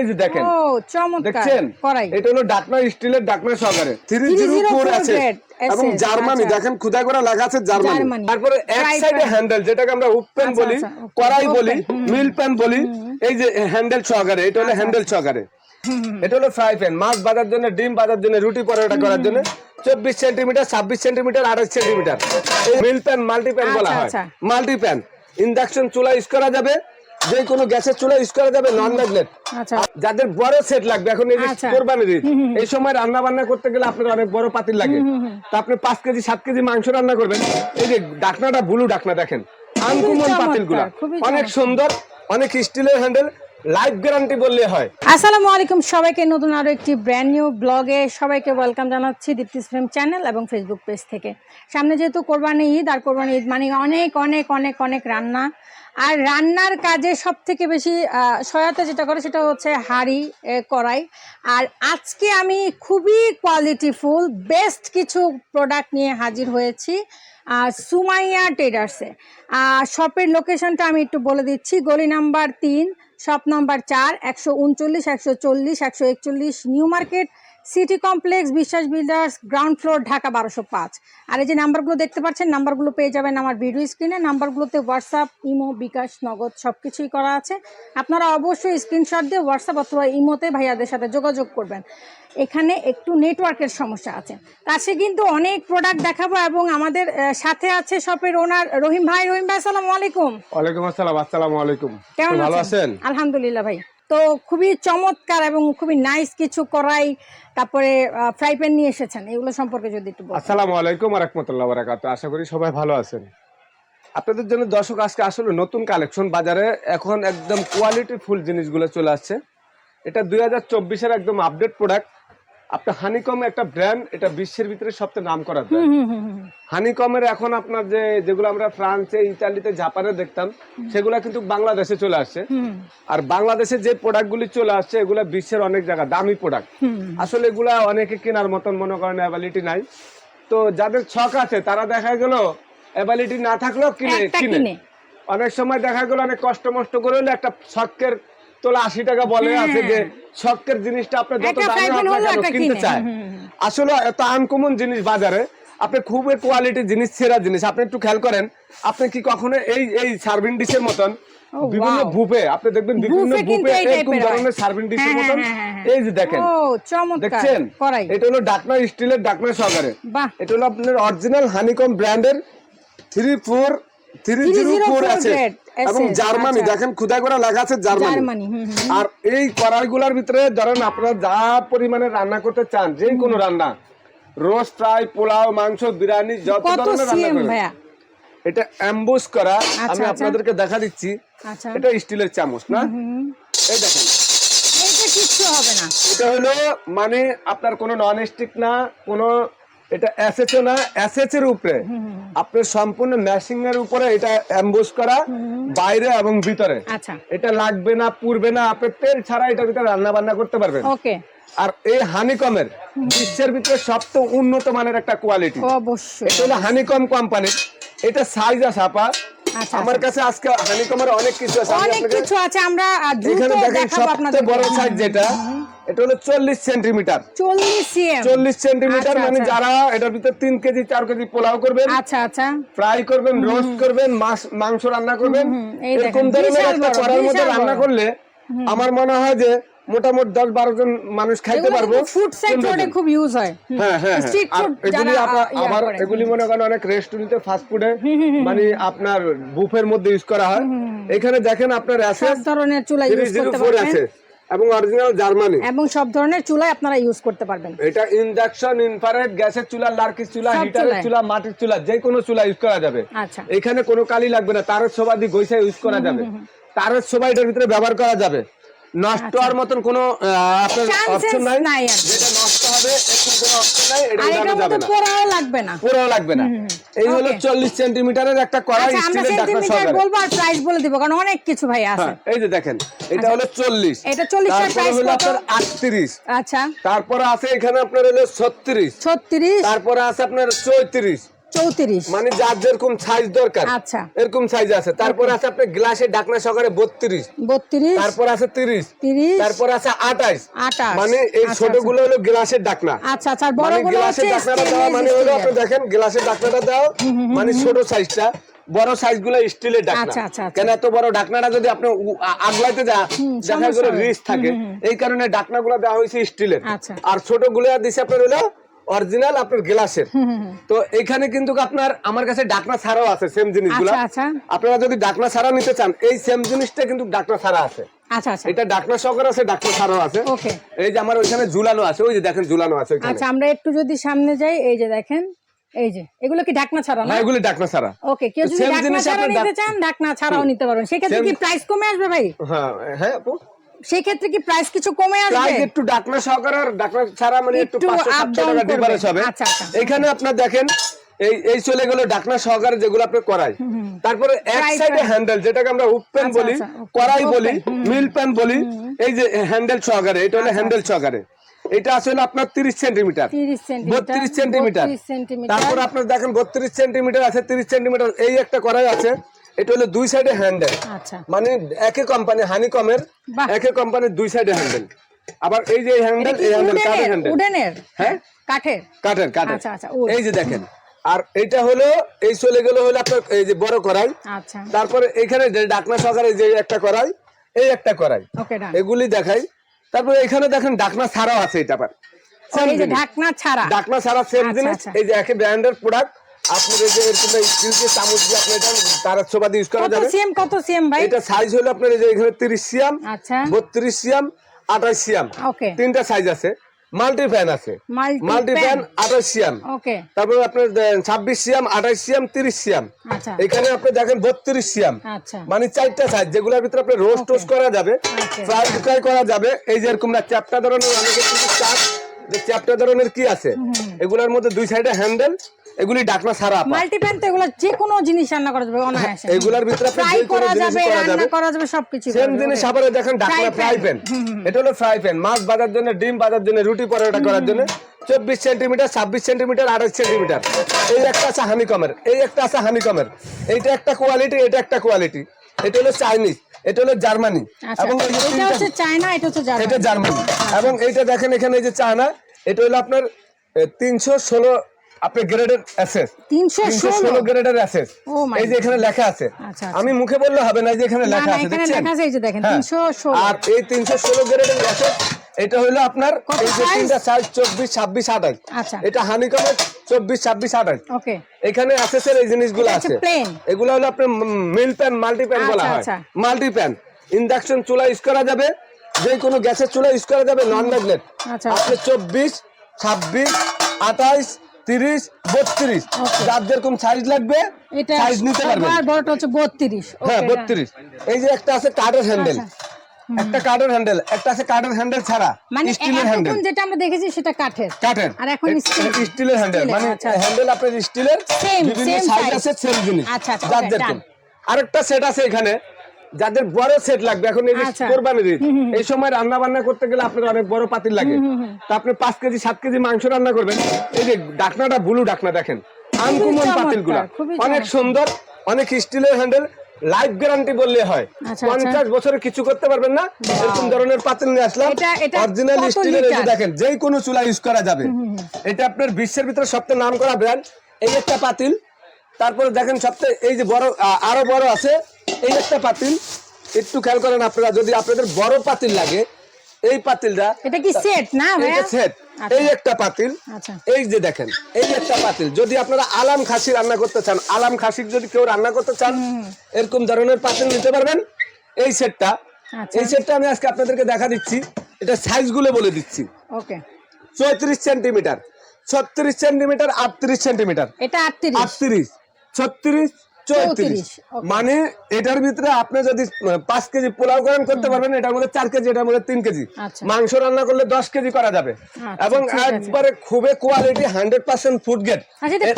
এই যে দেখেন ও চমৎকার দেখছেন? এটা হলো ডাকনা স্টিলের ডাকনা সহকারে। থ্রি জিরো 304 ফোর আছে। এবং জার্মানি আচ্ছা। দেখেন করে লেখা আছে জার্মানি। তারপরে এক সাইডে হ্যান্ডেল যেটাকে আমরা আচ্ছা, বলি আচ্ছা, কড়াই বলি মিল প্যান বলি এই যে হ্যান্ডেল সহকারে এটা হলো হ্যান্ডেল সহকারে। এটা হলো ফ্রাই প্যান মাছ ভাজার জন্য ডিম ভাজার জন্য রুটি পরোটা করার জন্য চব্বিশ সেন্টিমিটার ছাব্বিশ সেন্টিমিটার আড়াই সেন্টিমিটার মিল প্যান মাল্টি প্যান বলা হয়। মাল্টি প্যান ইন্ডাকশন চুলা ইউজ করা যাবে। যে কোনো গ্যাসের চুলা ইউজ করা যাবে নন ম্যাগনেট আচ্ছা। যাদের বড় সেট লাগবে এখন এই আচ্ছা। কোরবানির এই সময় রান্না বান্না করতে গেলে আপনার অনেক বড় পাতিল লাগে। তা আপনি পাঁচ কেজি সাত কেজি মাংস রান্না করবেন। এই যে ডাকনাটা বুলু ডাকনা দেখেন। আনকুমন চমৎকার, পাতিলগুলা অনেক সুন্দর অনেক স্টিলের হ্যান্ডেল লাইফ গ্যারান্টি বললে হয়। আসসালামু আলাইকুম সবাইকে নতুন আরও একটি ব্র্যান্ড নিউ ব্লগে সবাইকে ওয়েলকাম জানাচ্ছি দীপ্তিস চ্যানেল এবং ফেসবুক পেজ থেকে। সামনে যেহেতু কোরবানি ঈদ আর কোরবানি ঈদ মানে অনেক অনেক অনেক অনেক রান্না। আর রান্নার কাজে সব থেকে বেশি সহায়তা যেটা করে সেটা হচ্ছে হাঁড়ি এ, কড়াই। আর আজকে আমি খুবই কোয়ালিটিফুল বেস্ট কিছু প্রোডাক্ট নিয়ে হাজির হয়েছি সুমাইয়া ট্রেডার্সে শপের লোকেশনটা আমি একটু বলে দিচ্ছি গলি নাম্বার তিন শপ নাম্বার চার একশো উনচল্লিশ একশো চল্লিশ একশো একচল্লিশ new market city complex Biswas builders ground floor Dhaka বারোশো পাঁচ। আর এই যে নাম্বারগুলো দেখতে পাচ্ছেন নাম্বারগুলো পেয়ে যাবেন আমার ভিডিও স্ক্রিনে। নাম্বারগুলোতে হোয়াটসঅ্যাপ ইমো বিকাশ নগদ সব কিছুই করা আছে। আপনারা অবশ্যই স্ক্রিনশট দিয়ে হোয়াটসঅ্যাপ অথবা ইমোতে ভাইয়াদের সাথে যোগাযোগ করবেন। এখানে একটু নেটওয়ার্কের সমস্যা আছে। কাছে কিন্তু অনেক প্রোডাক্ট দেখাবো এবং আমাদের সাথে আছে শপের ওনার রহিম ভাই। রহিম ভাই আসসালামু আলাইকুম। ওয়ালাইকুম আসসালাম আসসালামু আলাইকুম। কেমন ভালো আছেন? আছেন? আলহামদুলিল্লাহ ভাই। তো খুবই চমৎকার এবং খুবই নাইস কিছু করাই তারপরে ফ্রাই প্যান নিয়ে এসেছেন। এগুলো সম্পর্কে যদি একটু আসসালামু আলাইকুম রহমতুল্লাহ বারাকাতু আশা করি সবাই ভালো আছেন। আপনাদের জন্য দর্শক, আজকে আসলে নতুন কালেকশন বাজারে এখন একদম কোয়ালিটি ফুল জিনিসগুলো চলে আসছে। এটা দুই হাজার চব্বিশের একদম আপডেট প্রোডাক্ট আপনার হানিকম একটা ব্র্যান্ড এটা বিশ্বের ভিতরে সবচেয়ে নাম করা হানিকমের এখন আপনার যে যেগুলো আমরা ফ্রান্সে ইতালিতে জাপানে দেখতাম সেগুলো কিন্তু বাংলাদেশে চলে আসছে আর বাংলাদেশে যে প্রোডাক্টগুলি চলে আসছে এগুলো বিশ্বের অনেক জায়গা দামি প্রোডাক্ট আসলে এগুলা অনেকে কেনার মতন মনে করেন অ্যাবিলিটি নাই। তো যাদের ছক আছে তারা দেখা গেল অ্যাবিলিটি না থাকলেও কিনে কিনে। কিনে। অনেক সময় দেখা গেল অনেক কষ্ট মষ্ট করে হলে একটা ছকের তোলা আশি টাকা বলে আছে যে ছকের জিনিসটা আপনার যত দামি কিনতে চায়। আসলে এত আনকমন জিনিস বাজারে আপনি খুবই কোয়ালিটি জিনিস সেরা জিনিস। আপনি একটু খেয়াল করেন আপনি কি কখনো এই এই সার্ভিং ডিশের মতন বিভিন্ন. বুফে আপনি দেখবেন বিভিন্ন এই এরকম ধরনের সার্ভিং ডিশের হ্যাঁ, মতন। হ্যাঁ, হ্যাঁ, হ্যাঁ। এই যে দেখেন দেখছেন? এটা হলো ডাকনা স্টিলের ডাকনা সহকারে এটা হলো আপনার অরিজিনাল হানিকম ব্র্যান্ডের থ্রি ফোর এবং জার্মানি আচ্ছা। দেখেন খুদা করে লেখা আছে জার্মানি আর এই কড়াইগুলোর ভিতরে ধরেন আপনারা যা পরিমাণে রান্না করতে চান যে কোনো রান্না রোস্ট ফ্রাই পোলাও মাংস বিরিয়ানি যত ধরনের রান্না করেন। এটা অ্যাম্বুস করা আমি আচ্ছা। আপনাদেরকে দেখা দিচ্ছি। আচ্ছা। এটা স্টিলের চামচ না? এই দেখেন। এটা কিচ্ছু হবে না। এটা হলো মানে আপনার কোনো নন স্টিক না কোনো এটা এসএচ না এর উপরে। আপনার সম্পূর্ণ ম্যাশিং এর উপরে এটা এমবোস করা বাইরে এবং ভিতরে। আচ্ছা। এটা লাগবে না পুড়বে না আপনি তেল ছাড়া এটার ভিতরে রান্না বান্না করতে পারবেন। ওকে। আর এই হানিকমের বিশ্বের ভিতরে সবচেয়ে উন্নত মানের একটা কোয়ালিটি অবশ্যই। এটা হলো হানিকম কোম্পানির এটা সাইজ আছে আপা। আচ্ছা, আমার কাছে আজকে হানিকমের অনেক কিছু আছে। অনেক কিছু আছে আমরা দ্রুত দেখাবো আপনাদের বড় সাইজ যেটা। এটা হলো চল্লিশ সেন্টিমিটার। চল্লিশ সেন্টিমিটার আচ্ছা, মানে আচ্ছা। যারা এটার ভিতরে তিন কেজি চার কেজি পোলাও করবেন আচ্ছা আচ্ছা। ফ্রাই করবেন রোস্ট করবেন মাংস রান্না করবেন এরকম ধরনের একটা করার মধ্যে রান্না করলে আমার মনে হয় যে মোটামুটি দশ বারো জন মানুষ খাইতে পারব ফুড সাইড 15 রোডে জন। খুব ইউজ হয়। হ্যাঁ হ্যাঁ হ্যাঁ। এগুলি আবার-। এগুলি মনে করেন অনেক রেস্টুরেন্টে ফাস্ট ফুডে মানে আপনার বুফের মধ্যে ইউজ করা হয়। এখানে দেখেন আপনার ধরনের চুলা ইউজ করতে পারবেন। এবং অরিজিনাল জার্মানি এবং সব ধরনের চুলাই আপনারা ইউজ করতে পারবেন। এটা ইন্ডাকশন ইনফ্রারেড গ্যাসের চুলা লারকি চুলা হিটারের চুলা মাটির চুলা যে কোনো চুলা ইউজ করা যাবে। আচ্ছা। এখানে কোনো কালি লাগবে না তারের সোবাদি দিয়ে গৈসা ইউজ করা যাবে। তারের সোবা এটার ভিতরে ব্যবহার করা যাবে। নষ্ট হওয়ার মতন কোনো আপনার অপশন নাই। নাই যেটা নষ্ট হবে এরকম কোনো অপশন নাই এটা আর যাবে না। পোড়াও লাগবে না। পুরো লাগবে না। এই হলো Okay. চল্লিশ সেন্টিমিটারের একটা কড়াই আচ্ছা স্টিলের ঢাকনা সহকারে বলব আর প্রাইস বলে দিব কারণ অনেক কিছু ভাই আছে। হ্যাঁ এই যে দেখেন এটা হলো চল্লিশ। এটা 40 টার তারপরে হলো আপনার আটত্রিশ। আচ্ছা। তারপরে আছে এখানে আপনার হলো ছত্রিশ। 36 তারপরে আছে আপনার চৌত্রিশ চৌত্রিশ। মানে যার যেরকম সাইজ দরকার। আচ্ছা। এরকম সাইজ আছে। তারপর আছে আপনার ডাকনা সহকারে বত্রিশ। বত্রিশ। তারপর আছে তিরিশ। তিরিশ। তারপর আছে আঠাইশ আঠাশ। মানে এই আচ্ছা, ছোটগুলো হলো গ্লাসের ডাকনা আচ্ছা আচ্ছা। আর বড় মানে গুলো গ্লাসের ডাকনাটা দেওয়া মানে হলো আপনি দেখেন গ্লাসের ডাকনাটা দাও মানে ছোট সাইজটা বড় সাইজগুলো স্টিলের ডাকনা আচ্ছা, আচ্ছা, আচ্ছা। কেন এত বড় ডাকনাটা যদি আপনি আগলাইতে যা দেখা রিস্ক থাকে। এই কারণে ডাকনা গুলো দেওয়া হয়েছে স্টিলের আচ্ছা। আর ছোটগুলো দিছে আপনার হলো অরিজিনাল আপনার গ্লাসের। তো এখানে কিন্তু আপনার আমার কাছে ডাকনা ছাড়াও আছে সেম জিনিসগুলো। আচ্ছা আচ্ছা। আপনারা যদি ডাকনা ছাড়া নিতে চান এই সেম জিনিসটা কিন্তু ডাকনা ছাড়া আছে। আচ্ছা এটা ডাকনা সহকারে আছে ডাকনা ছাড়াও আছে। এই যে আমার ওইখানে ঝুলানো আছে ওই যে দেখেন ঝুলানো আছে আচ্ছা আমরা একটু যদি সামনে যাই এই যে দেখেন এই যে এগুলো কি ঢাকনা ছাড়া না? হ্যাঁ এগুলি ডাকনা ছাড়া। ওকে কেউ যদি ঢাকনা জিনিস ছাড়া নিতে চান ঢাকনা ছাড়াও নিতে পারবেন। সেক্ষেত্রে কি প্রাইস কমে আসবে ভাই? হ্যাঁ হ্যাঁ আপু। সেই ক্ষেত্রে কি প্রাইস কিছু কমে আসবে? প্রাইস একটু ডাকনা সহকারে আর ডাকনা ছাড়া মানে একটু একটু পাঁচশো up সাতশো down টাকা ডিফারেন্স হবে। আচ্ছা, আচ্ছা। এখানে আপনার দেখেন এই এই চলে গেল ডাকনা সহকারে যেগুলো আপনি করাই। তারপরে এক সাইডে হ্যান্ডেল যেটাকে আমরা আচ্ছা, বলি কড়াই বলি মিল প্যান বলি এই যে হ্যান্ডেল সহকারে এটা হলো হ্যান্ডেল সহকারে। এটা আসলে আপনার তিরিশ সেন্টিমিটার 30 সেন্টিমিটার বত্রিশ সেন্টিমিটার তারপর আপনার দেখেন বত্রিশ সেন্টিমিটার আছে তিরিশ সেন্টিমিটার এই একটা কড়াই আছে। এটা হলো দুই সাইডে হ্যান্ডেল আচ্ছা। মানে একই কোম্পানি হানিকমের। একই কোম্পানির দুই সাইডে হ্যান্ডেল আবার এই যে হ্যান্ডেল এই হ্যান্ডেল কাঠের হ্যান্ডেল উডেনের? হ্যাঁ? কাঠের? কাঠের কাঠের আচ্ছা, আচ্ছা, এই যে দেখেন আর এটা হলো এই চলে গেল হলো আপনার এই যে বড় আচ্ছা। তারপরে এখানে যে ডাকনা সহকারে যে একটা কড়াই এই একটা ডান। এগুলি দেখাই। তারপরে এখানে দেখেন ডাকনা ছাড়াও আছে এটা আবার। এই যে জিনিস। ঢাকনা ছাড়া। ডাকনা ছাড়া সেম আচ্ছা, জিনিস। আচ্ছা। এই যে একই ব্র্যান্ডের প্রোডাক্ট আপনার যে এরকম চামচ দিয়ে আপনি এটা তার ইউজ করা যাবে। সিএম কত সিএম ভাই? এটা সাইজ হলো আপনার এই যে এখানে তিরিশ সিয়াম আচ্ছা। আঠাশ সিয়াম ওকে। তিনটা সাইজ আছে। মাল্টি ফ্যান আছে মাল্টি ফ্যান ওকে। তারপরে আপনার ছাব্বিশ সিয়াম আঠাশ সিয়াম তিরিশ সিয়াম আচ্ছা। এখানে আপনি দেখেন বত্রিশ সিয়াম আচ্ছা। মানে চারটা সাইজ যেগুলোর ভিতরে আপনি রোস্ট টোস্ট করা যাবে। ফ্রাই ফ্রাই করা যাবে। এই যে এরকম না চ্যাপটা ধরনের অনেকে কিন্তু চাপ যে চ্যাপটা ধরনের কি আছে? এগুলোর মধ্যে দুই সাইডে হ্যান্ডেল এগুলি ডাকনা ছাড়া। মাল্টিপ্যান তো এগুলো যে কোনো জিনিস রান্না করা যাবে অনায়াসে। এগুলার ভিতরে ফ্রাই করা যাবে রান্না করা যাবে সবকিছু সেম জিনিস আবার দেখেন ডাকনা ফ্রাই। প্যান এটা হলো ফ্রাই প্যান মাছ ভাজার জন্য ডিম ভাজার জন্য রুটি পরোটা করার জন্য চব্বিশ সেন্টিমিটার ছাব্বিশ সেন্টিমিটার আড়াই সেন্টিমিটার এই একটা আছে হানিকমের এই একটা আছে হানিকমের এইটা একটা কোয়ালিটি এটা একটা কোয়ালিটি এটা হলো চাইনিজ এটা হলো জার্মানি আচ্ছা এবং এটা হচ্ছে চায়না এটা হচ্ছে জার্মানি এটা জার্মানি এবং এইটা দেখেন এখানে এই যে চায়না এটা হলো আপনার তিনশো ষোলো আপনার গ্রেডের অ্যাসেস তিনশো তিনশো ষোলো। ষোলো গ্রেডের অ্যাসেস এই যে এখানে লেখা আছে। আচ্ছা, আচ্ছা। আমি মুখে বললে হবে না যে এখানে লেখা আছে এখানে লেখা আছে, এই যে দেখেন, হ্যাঁ। 316 আর এই তিনশো ষোলো গ্রেডের অ্যাসেস এটা হলো আপনার এই যে তিনটা সাইজ চব্বিশ ছাব্বিশ আঠাশ। আচ্ছা। এটা হানিকমের ওকে। এখানে অ্যাসেসের এই জিনিসগুলো আছে। এগুলো হলো আপনার মিল প্যান মাল্টি প্যান বলা আচ্ছা, হয়। মাল্টি প্যান ইন্ডাকশন চুলা ইউজ করা যাবে। যে কোনো গ্যাসের চুলা ইউজ করা যাবে নন ম্যাগনেট। আপনি চব্বিশ ছাব্বিশ আঠাইশ তিরিশ বত্রিশ। যার যেরকম সাইজ লাগবে সাইজ নিতে বড়টা হচ্ছে বত্রিশ। হ্যাঁ বত্রিশ। এই যে একটা আছে কাঠের হ্যান্ডেল একটা কাঠের হ্যান্ডেল একটা আছে কাঠের হ্যান্ডেল ছাড়া মানে স্টিলের হ্যান্ডেল যেটা আমরা দেখেছি সেটা কাঠের। কাঠের। আর এখন স্টিলের হ্যান্ডেল মানে আচ্ছা। হ্যান্ডেল আপনার স্টিলের বিভিন্ন সাইজ আছে সেম জিনিস। আচ্ছা, আচ্ছা, যার যেরকম। আরেকটা সেট আছে এখানে। যাদের বড় সেট লাগবে এখন এই যে আচ্ছা। কোরবানির ঈদ এই সময় রান্না বান্না করতে গেলে আপনার অনেক বড় পাতিল লাগে। তা আপনি পাঁচ কেজি সাত কেজি মাংস রান্না করবেন। এই যে ডাকনাটা বুলু ডাকনা দেখেন। আনকুমন চমৎকার, পাতিলগুলা অনেক সুন্দর অনেক স্টিলের হ্যান্ডেল লাইফ গ্যারান্টি বললে হয়। আচ্ছা, পঞ্চাশ বছরে কিছু করতে পারবেন না। এরকম ধরনের পাতিল নিয়ে আসলাম। অরিজিনাল স্টিলের দেখেন যে কোনো চুলা ইউজ করা যাবে। এটা আপনার বিশ্বের ভিতরে সবচেয়ে নাম করা ব্র্যান্ড এই একটা পাতিল। তারপরে দেখেন সবচেয়ে এই যে বড় আরও বড় আছে। এই একটা পাতিল একটু খেয়াল করেন আপনারা যদি আপনাদের বড় পাতিল লাগে এই পাতিলটা এটা কি সেট না এইটা সেট আচ্ছা। এই একটা পাতিল আচ্ছা। এই যে দেখেন এই একটা পাতিল। যদি আপনারা আলাম খাসি রান্না করতে চান আলাম খাসি যদি কেউ রান্না করতে চান এরকম ধরনের পাতিল নিতে পারবেন। এই সেটটা আচ্ছা। এই সেটটা আমি আজকে আপনাদেরকে দেখা দিচ্ছি। এটা সাইজগুলো বলে দিচ্ছি। ওকে। চৌত্রিশ সেন্টিমিটার ছত্রিশ সেন্টিমিটার আটত্রিশ সেন্টিমিটার এটা আটত্রিশ। আটত্রিশ। ছত্রিশ চৌত্রিশ মানে এটার ভিতরে আপনি যদি পাঁচ কেজি পোলাও করেন করতে পারবেন এটার মধ্যে চার কেজি এটার মধ্যে তিন কেজি। আচ্ছা। মাংস রান্না করলে দশ কেজি করা যাবে। আচ্ছা, এবং একবারে খুবই quality hundred percent food grade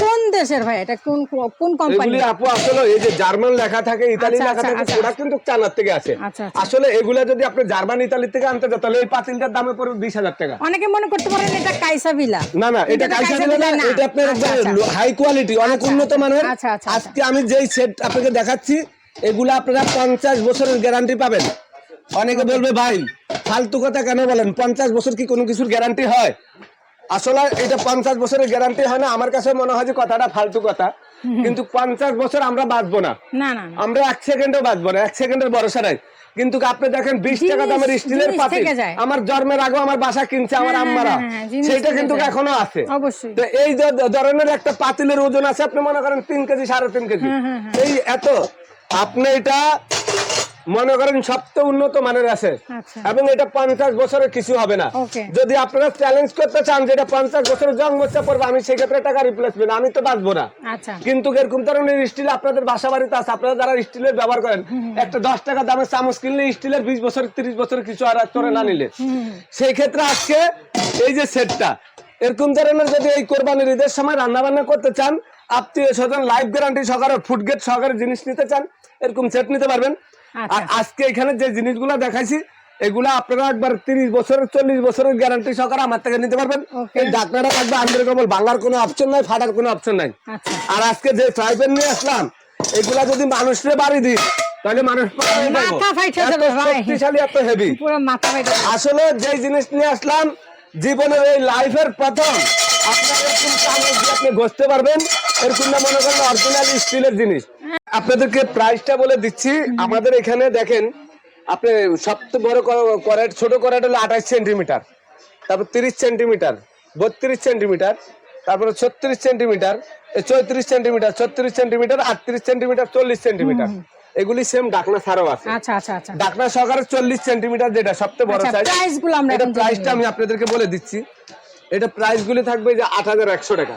কোন দেশের ভাই? এটা কোন কোন কোম্পানি আপু আসলে এই যে জার্মান লেখা থাকে ইতালি আচ্ছা, লেখা আচ্ছা, থাকে ওরা কিন্তু চানার থেকে আসে। আচ্ছা। আসলে এগুলা যদি আপনি জার্মান ইতালি থেকে আনতে যান তাহলে এই পাতিলটার দামে পড়বে বিশ হাজার টাকা। অনেকে মনে করতে পারেন এটা কাইসাভিলা না না এটা এটা কাইসা কাইসা না এটা আপনার। হাই কোয়ালিটি অনেক উন্নত মানের। আজকে আমি যেই সেট আপনাকে দেখাচ্ছি। এগুলো আপনারা পঞ্চাশ বছরের গ্যারান্টি পাবেন। অনেকে বলবে, ভাই, ফালতু কথা কেন বলেন? পঞ্চাশ বছর কি কোনো কিছুর গ্যারান্টি হয়? আসলে এটা পঞ্চাশ বছরের গ্যারান্টি হয় না। আমার কাছে মনে হয় যে কথাটা ফালতু কথা। কিন্তু পঞ্চাশ বছর আমরা বাঁচবো না। আমরা এক সেকেন্ডও বাঁচবো না। এক সেকেন্ডের ভরসা নাই। কিন্তু আপনি দেখেন বিশ টাকা দামের স্টিলের পাতিল আমার জন্মের আগে আমার বাসা কিনছে আমার হ্যাঁ, আম্মারা। হ্যাঁ, হ্যাঁ, জিনিস সেইটা থেকে কিন্তু এখনও আছে। তো এই ধরনের একটা পাতিলের ওজন আছে আপনি মনে করেন তিন কেজি সাড়ে তিন কেজি। এই এত আপনি এটা মনে করেন সবচেয়ে উন্নত মানের আছে। আচ্ছা। এবং এটা পঞ্চাশ বছরের কিছু হবে না। যদি আপনারা চ্যালেঞ্জ করতে চান যে এটা পঞ্চাশ বছরের জং মোচা পড়বে আমি সেক্ষেত্রে টাকা রিপ্লেসমেন্ট আমি তো বাঁচবো না। আচ্ছা। কিন্তু এরকম ধরনের স্টিল আপনাদের বাসা বাড়িতে আছে আপনারা যারা স্টিলের ব্যবহার করেন একটা দশ টাকা দামের চামচ কিনলে স্টিলের বিশ বছর তিরিশ বছর কিছু আর করে না নিলে। সেই ক্ষেত্রে আজকে এই যে সেটটা এরকম ধরনের যদি এই কোরবানির ঈদের সময় রান্না বান্না করতে চান আত্মীয় স্বজন লাইফ গ্যারান্টি সহকারে ফুড গেট সহকারে জিনিস নিতে চান এরকম সেট নিতে পারবেন। আর আজকে এখানে যে জিনিসগুলো দেখাইছি এগুলা আপনারা একবার তিরিশ বছরের চল্লিশ বছরের গ্যারান্টি সহকারে আমার থেকে নিতে পারবেন. এই ডাকনাটা থাকবে আন্দ্রে কমল ভাঙার কোনো অপশন নাই ফাটার কোনো অপশন নাই। আচ্ছা। আর আজকে যে ট্রাইবেল নিয়ে আসলাম এগুলা যদি মানুষরে বাড়ি দিই তাহলে মানুষ। শক্তিশালী এত হেভি আসলে যে জিনিস নিয়ে আসলাম জীবনের এই লাইফের প্রথম আপনার আপনি ঘষতে পারবেন। এরকম না মনে করেন অরিজিনাল স্টিলের জিনিস। আপনাদেরকে প্রাইসটা বলে দিচ্ছি। আমাদের এখানে দেখেন আপনি সবচেয়ে বড় করাট ছোট করাট হলো আঠাশ সেন্টিমিটার তারপর তিরিশ সেন্টিমিটার বত্রিশ সেন্টিমিটার তারপরে ছত্রিশ সেন্টিমিটার চৌত্রিশ সেন্টিমিটার ছত্রিশ সেন্টিমিটার আটত্রিশ সেন্টিমিটার চল্লিশ সেন্টিমিটার এগুলি সেম ডাকনা ছাড়াও আছে। আচ্ছা আচ্ছা আচ্ছা। ডাকনা সহকারে চল্লিশ সেন্টিমিটার যেটা সবচেয়ে বড় সাইজ প্রাইসগুলো আমরা এটা প্রাইসটা আমি আপনাদেরকে বলে দিচ্ছি। এটা প্রাইস গুলি থাকবে যে আট হাজার একশো টাকা।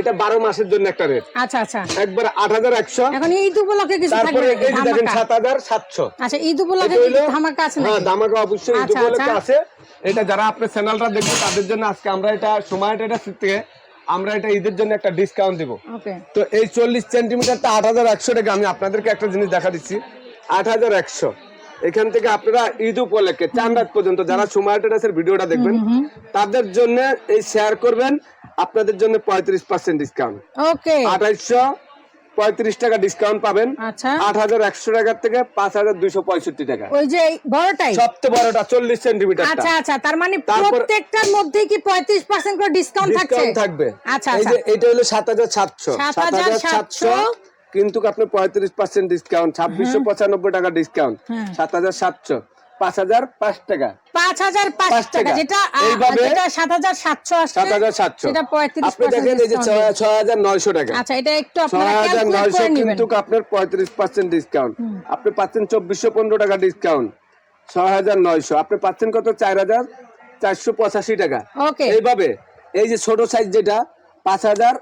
এটা বারো মাসের জন্য একটা রেট আচ্ছা আচ্ছা। একবার আট হাজার একশো। এখন ঈদ উপলক্ষে কিছু থাকবে? তারপরে এই দেখেন ধামাকা? সাত হাজার সাতশো। আচ্ছা ঈদ উপলক্ষে কি ধামাকা আছে হ্যাঁ দামাকা অবশ্যই আচ্ছা, উপলক্ষে আচ্ছা। আছে। এটা যারা আপনার চ্যানেলটা দেখবে তাদের জন্য আজকে আমরা এটা সময় এটা থেকে আমরা এটা ঈদের জন্য একটা ডিসকাউন্ট দিব। তো এই চল্লিশ সেন্টিমিটারটা আট হাজার একশো টাকা আমি আপনাদেরকে একটা জিনিস দেখা দিচ্ছি। আট হাজার একশো। এখান থেকে আপনারা ঈদ উপলক্ষে চান রাত পর্যন্ত যারা সময় টেরাসের ভিডিওটা দেখবেন তাদের জন্য এই শেয়ার করবেন আপনাদের জন্য পঁয়ত্রিশ পার্সেন্ট ডিসকাউন্ট ওকে আঠাইশশো পঁয়ত্রিশ টাকা ডিসকাউন্ট পাবেন। আচ্ছা। আট হাজার একশো টাকার থেকে পাঁচ হাজার দুইশো পঁয়ষট্টি টাকা। ওই যে বড়টাই? সবচেয়ে বড়টা চল্লিশ সেন্টিমিটার আচ্ছা আচ্ছা তার মানে প্রত্যেকটার মধ্যে কি পঁয়ত্রিশ পার্সেন্ট করে ডিসকাউন্ট থাকছে? থাকবে। আচ্ছা এই আচ্ছা। যে এটা হলো সাত হাজার সাতশো। 7,700 কিন্তু আপনি পঁয়ত্রিশ পার্সেন্ট ডিসকাউন্ট ছাব্বিশশো পঁচানব্বই টাকা ডিসকাউন্ট। সাত হাজার সাতশো পাঁচ হাজার পাঁচ টাকা। পাঁচ হাজার পাঁচ টাকা। যেটা এইভাবে- সাত হাজার সাতশো সাত হাজার সাতশো। আপনি দেখেন এই যে ছয় হাজার নয়শো টাকা। আচ্ছা এটা একটু ছয় হাজার নয়শো কিন্তু আপনার পঁয়ত্রিশ পার্সেন্ট ডিসকাউন্ট আপনি পাচ্ছেন চব্বিশশো পনেরো টাকা ডিসকাউন্ট ছয় হাজার নয়শো। আপনি পাচ্ছেন কত? চার হাজার চারশো পঁচাশি টাকা। ওকে। এইভাবে এই যে ছোট সাইজ যেটা পাঁচ হাজার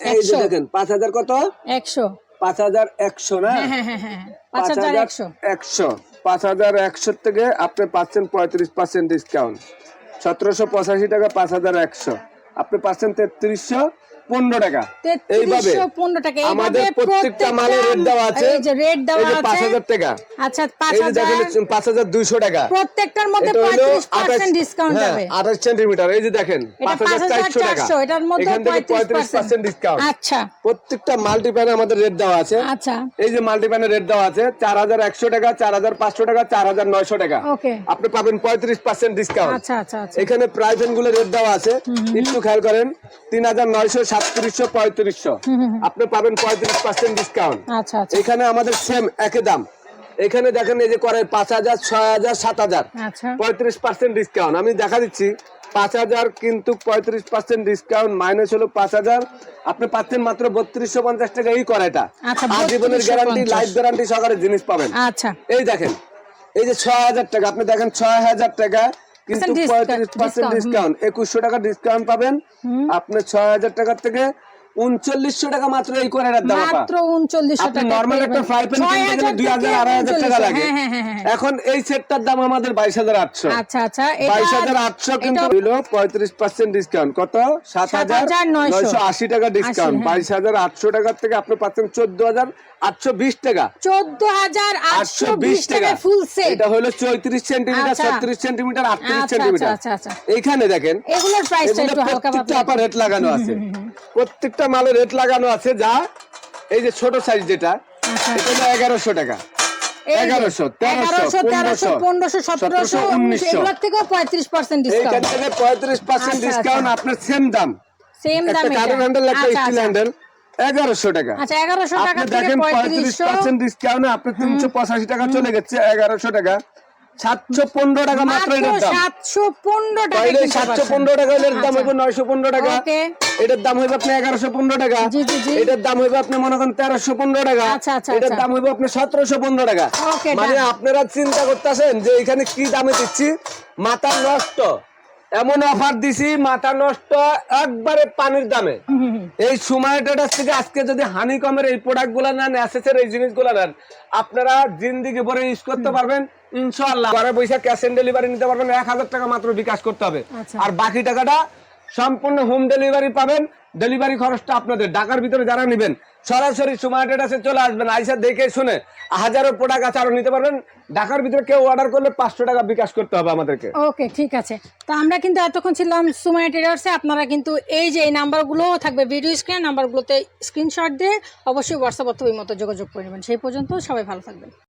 এই যে দেখেন পাঁচ হাজার কত? একশো। পাঁচ হাজার একশো না? হ্যাঁ হ্যাঁ হ্যাঁ পাঁচ হাজার একশো। একশো। পাঁচ হাজার একশো থেকে আপনি পাচ্ছেন পঁয়ত্রিশ পার্সেন্ট ডিসকাউন্ট। সতেরোশো পঁচাশি টাকা পাঁচ হাজার একশো। আপনি পাচ্ছেন তেত্রিশশো পনেরো টাকা। এইভাবে পনেরো টাকা। আমাদের প্রত্যেকটা মালের রেট দেওয়া আছে। এই যে রেট দেওয়া যে পাঁচ হাজার টাকা। আচ্ছা পাঁচ হাজার দুইশো টাকা। প্রত্যেকটার মধ্যে আঠাশ ডিসকাউন্ট আঠাশ সেন্টিমিটার এই যে দেখেন পাঁচ হাজার চারশো টাকা। এটার মধ্যে পঁয়ত্রিশ পার্সেন্ট ডিসকাউন্ট আচ্ছা। প্রত্যেকটা মাল্টিপ্যানে আমাদের রেট দেওয়া আছে। আচ্ছা। এই যে মাল্টিপ্যানের রেট দেওয়া আছে চার হাজার একশো টাকা চার হাজার পাঁচশো টাকা চার হাজার নয়শো টাকা। আপনি পাবেন পঁয়ত্রিশ পার্সেন্ট ডিসকাউন্ট আচ্ছা আচ্ছা আচ্ছা। এখানে প্রাইভেটগুলো রেট দেওয়া আছে। একটু খেয়াল করেন তিন হাজার নয়শো সাতত্রিশশো পঁয়ত্রিশশো। আপনি পাবেন পঁয়ত্রিশ পার্সেন্ট ডিসকাউন্ট আচ্ছা আচ্ছা। এখানে আমাদের সেম একই দাম। এখানে দেখেন এই যে করে পাঁচ হাজার ছয় হাজার সাত হাজার। আচ্ছা। পঁয়ত্রিশ পার্সেন্ট ডিসকাউন্ট আমি দেখা দিচ্ছি পাঁচ হাজার কিন্তু পঁয়ত্রিশ পার্সেন্ট ডিসকাউন্ট মাইনাস হলো পাঁচ হাজার। আপনি পাচ্ছেন মাত্র বত্রিশশো পঞ্চাশ টাকা এই করাটা আচ্ছা, আজীবনের গ্যারান্টি লাইফ গ্যারান্টি সহকারে জিনিস পাবেন। আচ্ছা। এই দেখেন এই যে ছয় হাজার টাকা আপনি দেখেন ছয় হাজার টাকা কিন্তু পঁয়ত্রিশ পার্সেন্ট ডিসকাউন্ট একুশশো টাকা ডিসকাউন্ট পাবেন। আপনি ছয় হাজার টাকার থেকে উনচল্লিশশো টাকা মাত্র এই কোয়ারের দাম মাত্র উনচল্লিশশো টাকা নর্মাল একটা ফ্রাই প্যান কিনতে গেলে দুই হাজার আড়াই হাজার টাকা লাগে। হ্যাঁ হ্যাঁ হ্যাঁ। এখন এই সেটটার দাম আমাদের বাইশ হাজার আটশো। আচ্ছা আচ্ছা বাইশ হাজার আটশো কিন্তু হইল পঁয়ত্রিশ পার্সেন্ট ডিসকাউন্ট কত? সাত হাজার নয়শো। আশি টাকা ডিসকাউন্ট। বাইশ হাজার আটশো টাকার থেকে আপনি পাচ্ছেন চোদ্দ হাজার আটশো বিশ টাকা। চোদ্দ হাজার আটশো আটশো বিশ বিশ টাকা। টাকা ফুল সেট এটা হলো চৌত্রিশ সেন্টিমিটার আচ্ছা। ছত্রিশ সেন্টিমিটার আটত্রিশ আচ্ছা, সেন্টিমিটার। আচ্ছা, আচ্ছা, এইখানে দেখেন এগুলোর প্রাইসটা একটু হালকা প্রত্যেকটা পাতলা রেট লাগানো আছে। প্রত্যেকটা মালের রেট লাগানো আছে যা এই যে ছোট সাইজ যেটা আচ্ছা। এটা হলো এগারোশো টাকা। এগারোশো, তেরোশো, পনেরোশো, পনেরোশো সতেরোশো সতেরোশো, উনিশশো। এগুলোর পঁয়ত্রিশ পার্সেন্ট ডিসকাউন্ট পঁয়ত্রিশ পার্সেন্ট আচ্ছা, আচ্ছা। আপনার সেম দাম। সেম একটা দামে হ্যান্ডেল একটা স্টিল হ্যান্ডেল টাকা। আচ্ছা এগারোশো টাকা থেকে দেখেন পঁয়ত্রিশ ডিসকাউন্টে আপনি তিনশো পঁচাশি টাকা চলে গেছে এগারোশো টাকা। সাতশো পনেরো টাকা মাত্র মাত্র এটার দাম টাকা টাকা এর। হইবে টাকা। ওকে। এটার দাম হইবে আপনি এগারোশো পনেরো টাকা। জি, জি, জি। এটার দাম হইবে আপনি মনে করেন তেরোশো পনেরো টাকা। আচ্ছা, আচ্ছা, এটার আচ্ছা। দাম হইবে আপনি সতেরোশো পনেরো টাকা। মানে আপনারা চিন্তা করতেছেন যে এখানে কি দামে দিচ্ছি? মাথা নষ্ট এমন অফার দিছি মাথা নষ্ট একবারে পানির দামে। এই সময়টার থেকে আজকে যদি হানি কমের এই প্রোডাক্টগুলা নেন অ্যাসেসের এই জিনিস জিনিসগুলো নেন আপনারা জিন্দিগি ভরে ইউজ করতে পারবেন। ইনশাআল্লাহ ঘরে বৈশাখ ক্যাশ অন ডেলিভারি নিতে পারবেন এক হাজার টাকা মাত্র বিকাশ করতে হবে। আচ্ছা। আর বাকি টাকাটা সম্পূর্ণ হোম ডেলিভারি পাবেন। ডেলিভারি খরচটা আপনাদের ঢাকার ভিতরে যারা নেবেন সরাসরি সময় সে চলে আসবেন। আইসা দেখে শুনে হাজারো প্রোডাক্ট আছে, আরও নিতে পারবেন। ঢাকার ভিতরে কেউ অর্ডার করলে পাঁচশো টাকা বিকাশ করতে হবে আমাদেরকে। ওকে, ঠিক আছে। তো আমরা কিন্তু এতক্ষণ ছিলাম সুমায়া ট্রেডার্সে আপনারা কিন্তু এই যে এই নাম্বারগুলো থাকবে ভিডিও স্ক্রিন নাম্বারগুলোতে স্ক্রিনশট দিয়ে অবশ্যই হোয়াটসঅ্যাপ অথবা মতো যোগাযোগ করে নেবেন। সেই পর্যন্ত সবাই ভালো থাকবেন।